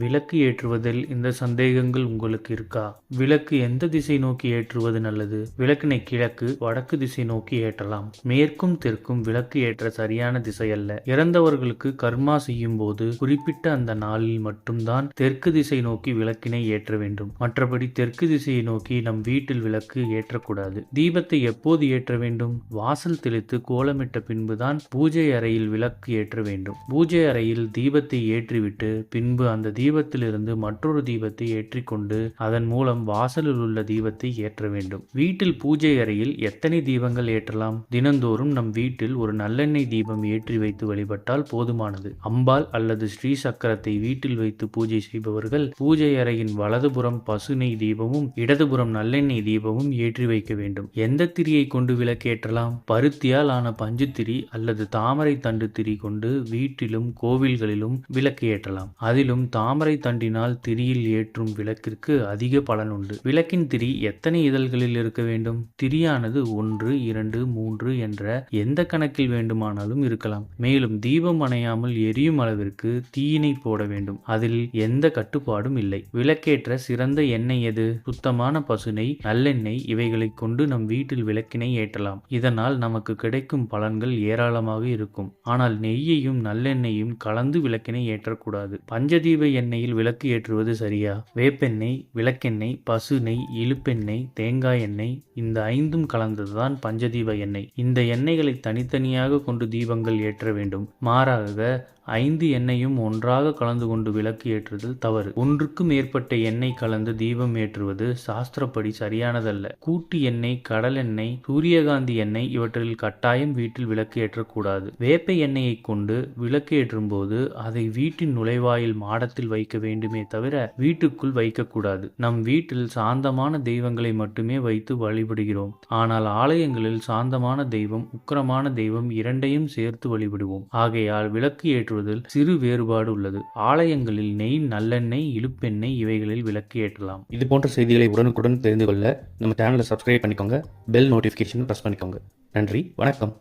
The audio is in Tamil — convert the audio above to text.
விளக்கு ஏற்றுவதில் இந்த சந்தேகங்கள் உங்களுக்கு இருக்கா? விளக்கு எந்த திசை நோக்கி ஏற்றுவது நல்லது? விளக்கினை கிழக்கு வடக்கு திசை நோக்கி ஏற்றலாம். மேற்கும் தெற்கும் விளக்கு ஏற்ற சரியான திசை அல்ல. இறந்தவர்களுக்கு கர்மா செய்யும் போது குறிப்பிட்ட அந்த நாளில் மட்டும்தான் தெற்கு திசை நோக்கி விளக்கினை ஏற்ற வேண்டும். மற்றபடி தெற்கு திசையை நோக்கி நம் வீட்டில் விளக்கு ஏற்றக்கூடாது. தீபத்தை எப்போது ஏற்ற வேண்டும்? வாசல் தெளித்து கோலமிட்ட பின்புதான் பூஜை அறையில் விளக்கு ஏற்ற வேண்டும். பூஜை அறையில் தீபத்தை ஏற்றிவிட்டு பின்பு அந்த தீபத்திலிருந்து மற்றொரு தீபத்தை ஏற்றிக்கொண்டு அதன் மூலம் வாசலில் உள்ள தீபத்தை ஏற்ற வேண்டும். வீட்டில் பூஜை அறையில் எத்தனை தீபங்கள் ஏற்றலாம்? தினந்தோறும் நம் வீட்டில் ஒரு நல்லெண்ணெய் தீபம் ஏற்றி வைத்து வழிபட்டால் போதுமானது. அம்பாள் அல்லது ஸ்ரீ சக்கரத்தை வீட்டில் வைத்து பூஜை செய்பவர்கள் பூஜை அறையின் வலதுபுறம் பசுனை தீபமும் இடதுபுறம் நல்லெண்ணெய் தீபமும் ஏற்றி வைக்க வேண்டும். எந்த திரியை கொண்டு விளக்கேற்றலாம் பருத்தியால் ஆன பஞ்சு திரி அல்லது தாமரை தண்டு திரி கொண்டு வீட்டிலும் கோவில்களிலும் விளக்கு ஏற்றலாம். அதிலும் தாமரை தண்டினால் திரியில் ஏற்றும் விளக்கிற்கு அதிக பலன் உண்டு. விளக்கின் திரி எத்தனை இதழ்களில் இருக்க வேண்டும்? திரியானது ஒன்று இரண்டு மூன்று என்ற எந்த கணக்கில் வேண்டுமானாலும் இருக்கலாம். மேலும் தீபம் அணையாமல் எரியும் அளவிற்கு தீயினை போட வேண்டும். அதில் எந்த கட்டுப்பாடும் இல்லை. விளக்கேற்ற சிறந்த எண்ணெய் எது? சுத்தமான பசுனை நல்லெண்ணெய் இவைகளை கொண்டு நம் வீட்டில் விளக்கினை ஏற்றலாம். இதனால் நமக்கு கிடைக்கும் பலன்கள் ஏராளமாக இருக்கும். ஆனால் நெய்யையும் நல்லெண்ணெயும் கலந்து விளக்கினை ஏற்றக்கூடாது. பஞ்சதீப எண்ணெயில் விளக்கு ஏற்றுவது சரியா? வேப்பெண்ணெய் விளக்கெண்ணெய் பசு நெய் இழுப்பெண்ணெய் தேங்காய் எண்ணெய் இந்த ஐந்தும் கலந்ததுதான் பஞ்சதீப எண்ணெய். இந்த எண்ணெய்களை தனித்தனியாக கொண்டு தீபங்கள் ஏற்ற வேண்டும். மாறாக ஐந்து எண்ணெயும் ஒன்றாக கலந்து கொண்டு விளக்கு ஏற்றுதல் தவறு. ஒன்றுக்கு மேற்பட்ட எண்ணெய் கலந்து தீபம் ஏற்றுவது சாஸ்திரப்படி சரியானதல்ல. கூட்டு எண்ணெய் கடல் எண்ணெய் சூரியகாந்தி எண்ணெய் இவற்றில் கட்டாயம் வீட்டில் விளக்கு ஏற்றக்கூடாது. வேப்ப எண்ணெயை கொண்டு விளக்கு ஏற்றும் போது அதை வீட்டின் நுழைவாயில் மாடத்தில் வைக்க வேண்டுமே தவிர வீட்டுக்குள் வைக்கக்கூடாது. நம் வீட்டில் சாந்தமான தெய்வங்களை மட்டுமே வைத்து வழிபடுகிறோம். ஆனால் ஆலயங்களில் சாந்தமான தெய்வம் உக்கிரமான தெய்வம் இரண்டையும் சேர்த்து வழிபடுவோம். ஆகையால் விளக்கு ஏற்றுவதில் சிறு வேறுபாடு உள்ளது. ஆலயங்களில் நெய் நல்லெண்ணெய் இழுப்பெண்ணெய் இவைகளில் விளக்கு ஏற்றலாம். இது போன்ற செய்திகளை உடனுக்குடன் தெரிந்து கொள்ள நம்ம சேனலை சப்ஸ்கிரைப் பண்ணிக்கோங்க. பெல் நோட்டிஃபிகேஷன் ப்ரெஸ் பண்ணிக்கோங்க. நன்றி வணக்கம்.